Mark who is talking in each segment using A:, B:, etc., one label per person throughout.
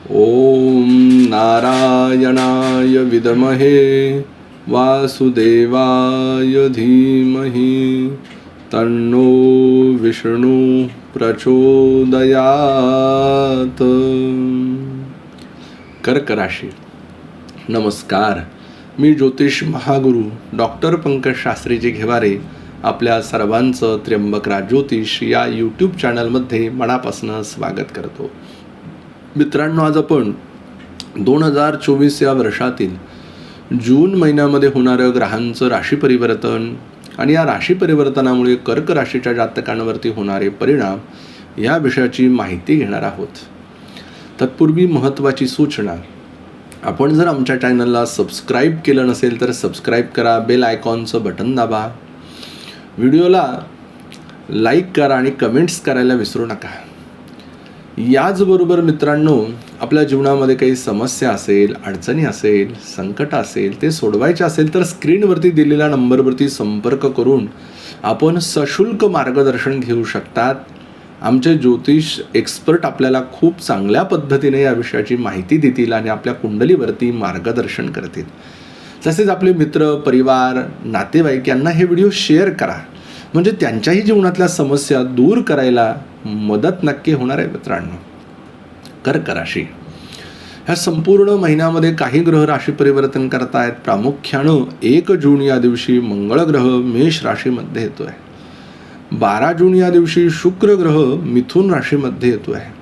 A: ॐ नारायणाय विद्महे वासुदेवाय धीमहि तन्नो विष्णू प्रचोदयात। कर्क राशी नमस्कार. मी ज्योतिष महागुरु डॉक्टर पंकज शास्त्रीजी घेवारे आपल्या सर्वांचं त्र्यंबकरा ज्योतिष या यूट्यूब चॅनलमध्ये मनापासून स्वागत करतो. मित्रांनो आज आपण दोन हजार चोवीस या वर्षातील जून महिन्यामध्ये होणारं ग्रहांचं राशी परिवर्तन आणि या राशी परिवर्तनामुळे कर्क राशीच्या जातकांवरती होणारे परिणाम या विषयाची माहिती घेणार आहोत. तत्पूर्वी महत्त्वाची सूचना. आपण जर आमच्या चॅनलला सबस्क्राईब केलं नसेल तर सबस्क्राईब करा बेल आयकॉनचं बटन दाबा. व्हिडिओला लाईक करा आणि कमेंट्स करायला विसरू नका. याचबरोबर मित्रांनो आपल्या जीवनामध्ये काही समस्या असेल अडचणी असेल संकट असेल ते सोडवायचे असेल तर स्क्रीनवरती दिलेल्या नंबरवरती संपर्क करून आपण सशुल्क मार्गदर्शन घेऊ शकतात. आमचे ज्योतिष एक्सपर्ट आपल्याला खूप चांगल्या पद्धतीने या विषयाची माहिती देतील आणि आपल्या कुंडलीवरती मार्गदर्शन करतील. तसेच आपले मित्र परिवार नातेवाईक यांना हे व्हिडिओ शेअर करा. म्हणजे त्यांच्याही जीवनातल्या समस्या दूर करायला मदत नक्की होणार आहे मित्रांनो. कर्क राशी ह्या संपूर्ण महिन्यामध्ये काही ग्रह राशी परिवर्तन करतायत. प्रामुख्यानं एक जून या दिवशी मंगळ ग्रह मेष राशीमध्ये येतो आहे बारा जून या दिवशी शुक्र ग्रह मिथुन राशीमध्ये येतो आहे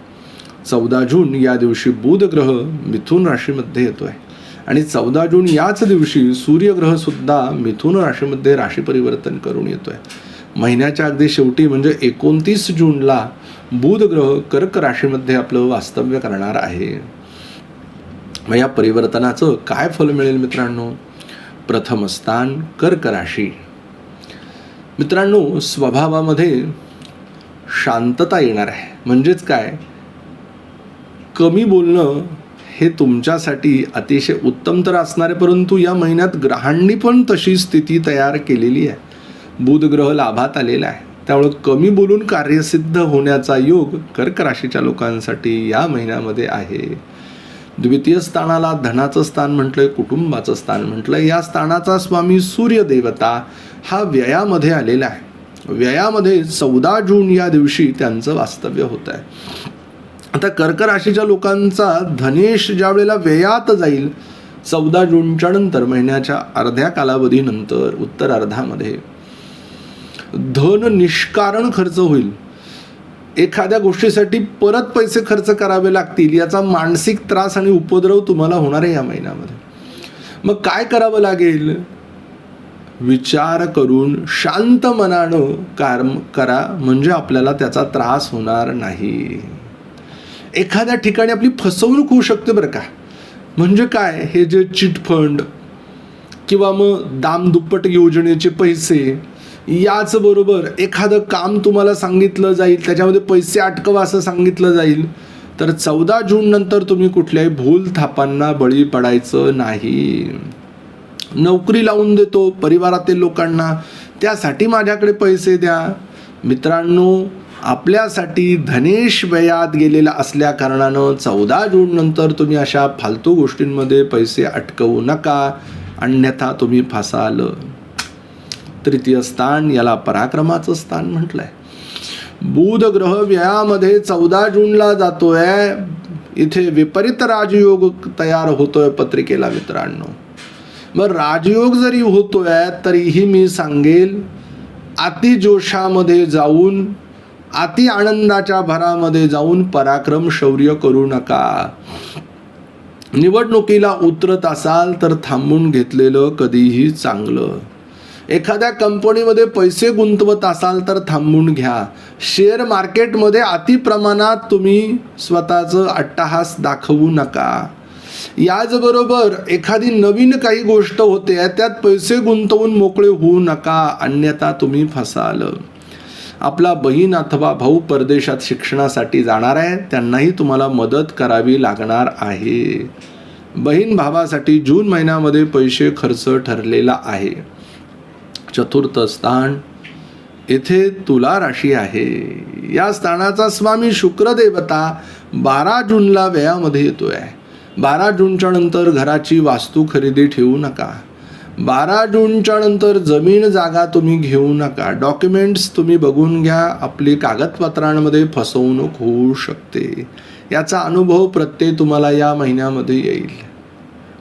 A: चौदा जून या दिवशी बुध ग्रह मिथुन राशीमध्ये येतो आहे आणि चौदा जून याच दिवशी सूर्यग्रहसुद्धा मिथुन राशीमध्ये राशी परिवर्तन करून येतो आहे महिन्याच्या अगदी शेवटी म्हणजे एकोणतीस जूनला बुध ग्रह कर्क राशीमध्ये आपलं वास्तव्य करणार आहे. मग या परिवर्तनाचं काय फल मिळेल मित्रांनो? प्रथम स्थान कर्क राशी. मित्रांनो स्वभावामध्ये शांतता येणार आहे. म्हणजेच काय? कमी बोलणं हे तुमच्यासाठी अतिशय उत्तम तर असणार आहे परंतु या महिन्यात ग्रहांनी पण तशी स्थिती तयार केलेली आहे. बुधग्रह लाभात आलेला आहे. त्यामुळं कमी बोलून कार्यसिद्ध होण्याचा योग कर्क राशीच्या लोकांसाठी या महिन्यामध्ये आहे. द्वितीय स्थानाला धनाचं स्थान म्हटलंय कुटुंबाचं स्थान म्हटलंय. या स्थानाचा स्वामी सूर्यदेवता हा व्ययामध्ये आलेला आहे. व्ययामध्ये चौदा जून या दिवशी त्यांचं वास्तव्य होत आहे आता कर्क राशीच्या लोकांचा धनेश ज्या वेळेला व्ययात जाईल चौदा जूनच्या नंतर महिन्याच्या अर्ध्या कालावधीनंतर उत्तर अर्धामध्ये धन निष्कारण खर्च होईल. एखाद्या गोष्टीसाठी परत पैसे खर्च करावे लागतील याचा मानसिक त्रास आणि उपद्रव तुम्हाला होणार आहे या महिन्यामध्ये. मग काय करावं लागेल? विचार करून शांत मनानं काम करा म्हणजे आपल्याला त्याचा त्रास होणार नाही. एखाद्या ठिकाणी आपली फसवणूक होऊ शकते बरं का. म्हणजे काय? हे जे चिटफंड किंवा मग दाम दुप्पट योजनेचे पैसे याचबरोबर एखादं काम तुम्हाला सांगितलं जाईल त्याच्यामध्ये पैसे अटकवा असं सांगितलं जाईल तर चौदा जून नंतर तुम्ही कुठल्याही भूल थापांना बळी पडायचं नाही. नोकरी लावून देतो परिवारातील लोकांना त्यासाठी माझ्याकडे पैसे द्या. मित्रांनो आपल्यासाठी धनेश व्ययात गेलेला असल्या कारणानं चौदा जून नंतर तुम्ही अशा फालतू गोष्टींमध्ये पैसे अटकवू नका अन्यथा तुम्ही फसाल. तृतीय स्थान याला पराक्रमाचं स्थान म्हटलंय. बुध ग्रह व्ययामध्ये चौदा जूनला जातोय. इथे विपरीत राजयोग तयार होतोय पत्रिकेला मित्रांनो. मग राजयोग जरी होतोय तरीही मी सांगेल अतिजोशामध्ये जाऊन अति आनंदाच्या भरामध्ये जाऊन पराक्रम शौर्य करू नका. निवडणुकीला उतरत असाल तर थांबून घेतलेलं कधीही चांगलं. एखाद्या कंपनीमध्ये पैसे गुंतवत असाल तर थांबून घ्या. शेअर मार्केटमध्ये अतिप्रमाणात तुम्ही स्वतःचं अट्टहास दाखवू नका. याचबरोबर एखादी नवीन काही गोष्ट होते त्यात पैसे गुंतवून मोकळे होऊ नका अन्यथा तुम्ही फसाल. आपला बहीण अथवा भाऊ परदेशात शिक्षणासाठी जाणार आहे त्यांनाही तुम्हाला मदत करावी लागणार आहे. बहीण भावासाठी जून महिन्यामध्ये पैसे खर्च ठरलेला आहे. चतुर्थ स्थान. येथे तुला राशी आहे. या स्थानाचा स्वामी शुक्रदेवता बारा जूनला व्ययामध्ये येतोय. बारा जूनच्या नंतर घराची वास्तू खरेदी ठेवू नका. बारा जूनच्या नंतर जमीन जागा तुम्ही घेऊ नका. डॉक्युमेंट्स तुम्ही बघून घ्या. आपली कागदपत्रांमध्ये फसवणूक होऊ शकते. याचा अनुभव प्रत्यय तुम्हाला या महिन्यामध्ये येईल.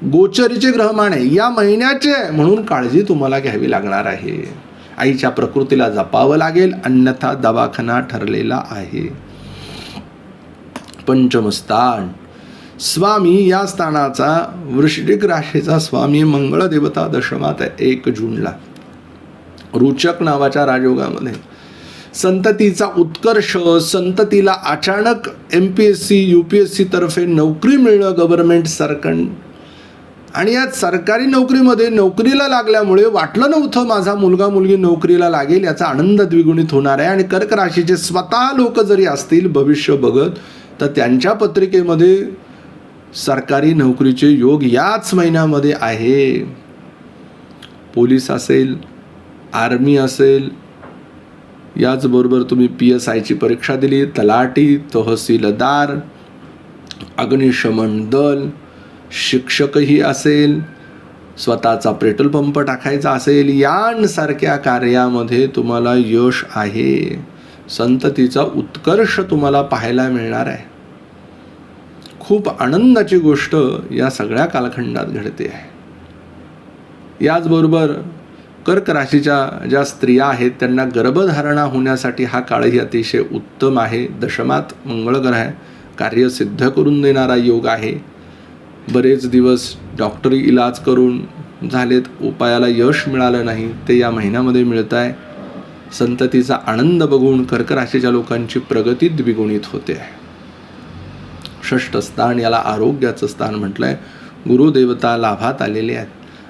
A: गोचरीचे ग्रहमान आहे या महिन्याचे आहे, म्हणून काळजी तुम्हाला घ्यावी लागणार आहे. आईच्या प्रकृतीला जपावं लागेल अन्यथा दवाखाना ठरलेला आहे. पंचमस्थान. स्वामी या स्थानाचा वृश्चिक राशीचा स्वामी मंगळ देवता दशमात एक जूनला. रुचक नावाच्या राजयोगामध्ये. संततीचा उत्कर्ष संततीला अचानक M P S C U P S C तर्फे नोकरी मिळणं गव्हर्नमेंट सरकण आणि या सरकारी नोकरीमध्ये नोकरीला लागल्यामुळे वाटलं नव्हतं माझा मुलगा मुलगी नोकरीला लागेल याचा आनंद द्विगुणित होणार आहे. आणि कर्क राशीचे स्वतः लोक जरी असतील भविष्य बघत तर त्यांच्या पत्रिकेमध्ये सरकारी नोकरीचे योग याच महिन्यामध्ये आहे. पोलीस असेल आर्मी असेल याचबरोबर तुम्ही पी एस आयची परीक्षा दिली तलाठी तहसीलदार अग्निशमन दल शिक्षकही असेल स्वतःचा पेट्रोल पंप टाकायचा असेल यांसारख्या कार्यामध्ये तुम्हाला यश आहे. संततीचा उत्कर्ष तुम्हाला पाहायला मिळणार आहे. खूप आनंदाची गोष्ट या सगळ्या कालखंडात घडते आहे. याचबरोबर कर्क राशीच्या ज्या स्त्रिया आहेत त्यांना गर्भधारणा होण्यासाठी हा काळही अतिशय उत्तम आहे. दशमात मंगळ ग्रह आहे कार्य सिद्ध करून देणारा योग आहे. बरेच दिवस डॉक्टरी इलाज करून झालेत उपायाला यश मिळालं नाही ते या महिन्यामध्ये मिळत आहे संततीचा आनंद बघून कर्क राशीच्या लोकांची प्रगती द्विगुणित होते. आहे षष्ठ स्थान याला आरोग्याचं स्थान म्हटलंय. गुरुदेवता लाभात आलेले आहेत.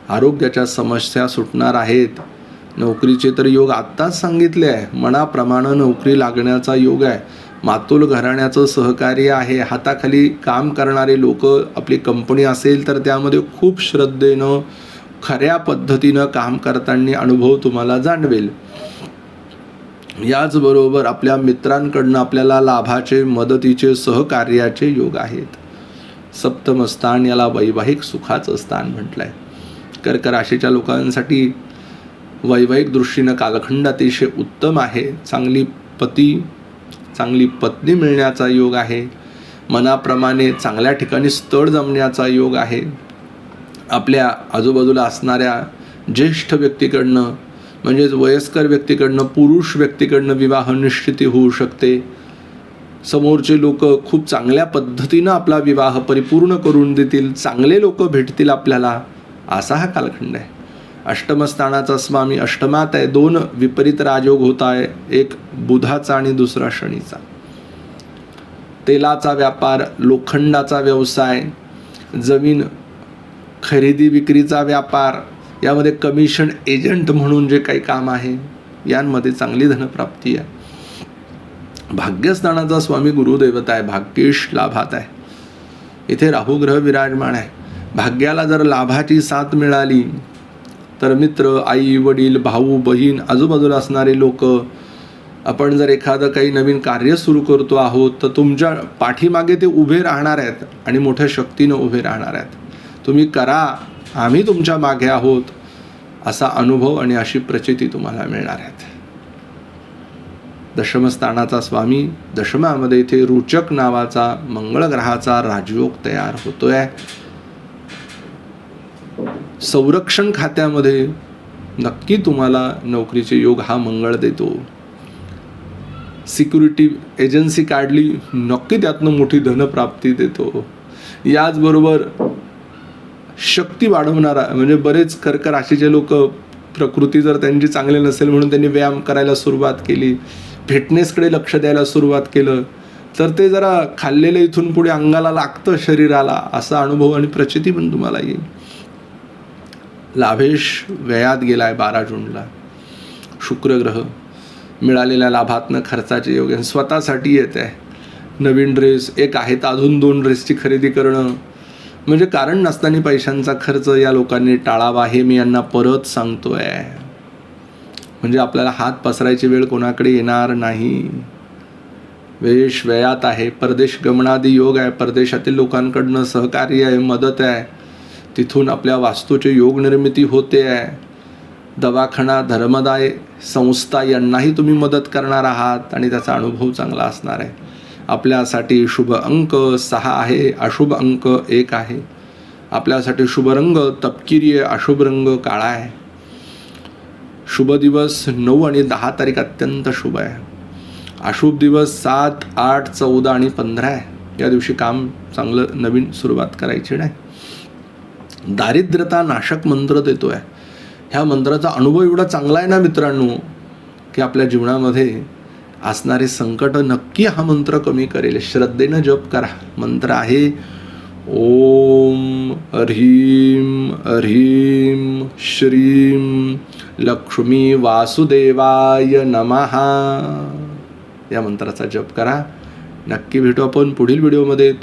A: आरोग्याच्या समस्या सुटणार आहेत. नोकरीचे तर योग आत्ताच सांगितले आहे. मनाप्रमाणे नोकरी लागण्याचा योग आहे. मातुल घराण्याचं सहकार्य आहे. हाताखाली काम करणारे लोक आपली कंपनी असेल तर त्यामध्ये खूप श्रद्धेनं खऱ्या पद्धतीनं काम करताना अनुभव तुम्हाला जाणवेल. याचबरोबर आपल्या मित्रांकडनं आपल्याला लाभाचे मदतीचे सहकार्याचे योग आहेत. सप्तम स्थान याला वैवाहिक सुखाचं स्थान म्हटलं आहे कर्क राशीच्या लोकांसाठी वैवाहिक दृष्टीनं कालखंड अतिशय उत्तम आहे. चांगली पती चांगली पत्नी मिळण्याचा योग आहे. मनाप्रमाणे चांगल्या ठिकाणी स्थळ जमण्याचा योग आहे. आपल्या आजूबाजूला असणाऱ्या ज्येष्ठ व्यक्तीकडनं म्हणजेच वयस्कर व्यक्तीकडनं पुरुष व्यक्तीकडनं विवाह निश्चिती होऊ शकते. समोरचे लोक खूप चांगल्या पद्धतीनं आपला विवाह परिपूर्ण करून देतील चांगले लोक भेटतील आपल्याला असा हा कालखंड आहे. अष्टमस्थानाचा स्वामी अष्टमात आहे. दोन विपरीत राजयोग होत आहे. एक बुधाचा आणि दुसरा शनीचा. तेलाचा व्यापार लोखंडाचा व्यवसाय जमीन खरेदी विक्रीचा व्यापार यामध्ये कमिशन एजंट म्हणून जे काही काम आहे यांमध्ये चांगली धनप्राप्ती आहे. भाग्यस्थानाचा स्वामी गुरुदेवता आहे. भाग्येश लाभात आहे. इथे राहुग्रह विराजमान आहे. भाग्याला जर लाभाची साथ मिळाली तर मित्र आई वडील भाऊ बहीण आजूबाजूला असणारे लोक आपण जर एखादं काही नवीन कार्य सुरू करतो आहोत तर तुमच्या पाठीमागे ते उभे राहणार आहेत आणि मोठ्या शक्तीनं उभे राहणार आहेत. तुम्ही करा आम्ही तुमच्या मागे आहोत असा अनुभव आणि अशी प्रचिती तुम्हाला मिळणार आहेत. दशमस्थानाचा स्वामी दशमामध्ये इथे रुचक नावाचा मंगळ ग्रहाचा राजयोग तयार होतोय. संरक्षण खात्यामध्ये नक्की तुम्हाला नोकरीचे योग हा मंगळ देतो. सिक्युरिटी एजन्सी काढली नक्की त्यातनं मोठी धनप्राप्ती देतो. याचबरोबर शक्ती वाढवणारा म्हणजे बरेच कर्क राशीचे लोक प्रकृती जर त्यांची चांगली नसेल म्हणून त्यांनी व्यायाम करायला सुरुवात केली फिटनेसकडे लक्ष द्यायला सुरुवात केलं तर ते जरा खाल्लेलं इथून पुढे अंगाला लागतं शरीराला असा अनुभव आणि प्रचिती पण तुम्हाला येईल. लाभेश व्ययात गेला आहे बारा जूनला. शुक्रग्रह मिळालेल्या लाभातनं खर्चाचे योग स्वतःसाठी येत आहे नवीन ड्रेस एक आहे तर अजून दोन ड्रेसची खरेदी करणं. म्हणजे कारण नसताना पैशांचा खर्च या लोकांनी टाळावा हे मी यांना परत सांगतो आहे म्हणजे आपल्याला हात पसरायची वेळ कोणाकडे येणार नाही. वेश व्ययात आहे. परदेश गमनादी योग आहे. परदेशातील लोकांकडनं सहकार्य आहे मदत आहे. तिथून आपल्या वास्तूची योगनिर्मिती होते. आहे दवाखाना धर्मदाय संस्था यांनाही तुम्ही मदत करणार आहात आणि त्याचा अनुभव चांगला असणार आहे. आपल्यासाठी शुभ अंक सहा आहे अशुभ अंक एक आहे. आपल्यासाठी शुभ रंग तपकिरी आहे अशुभ रंग काळा आहे. शुभ दिवस नऊ आणि दहा तारीख अत्यंत शुभ आहे. अशुभ दिवस सात आठ चौदा आणि पंधरा आहे. या दिवशी काम चांगलं नवीन सुरुवात करायची नाही. दारिद्र्यता नाशक मंत्र देतो आहे ह्या मंत्राचा अनुभव एवढा चांगला आहे ना मित्रांनो की आपल्या जीवनामध्ये असणारे संकट नक्की हा मंत्र कमी करेल. श्रद्धेनं जप करा. मंत्र आहे ओम ह्रीम ह्रीम श्रीम लक्ष्मी वासुदेवाय नमहा या मंत्राचा जप करा. नक्की भेटू आपण पुढील व्हिडिओमध्ये.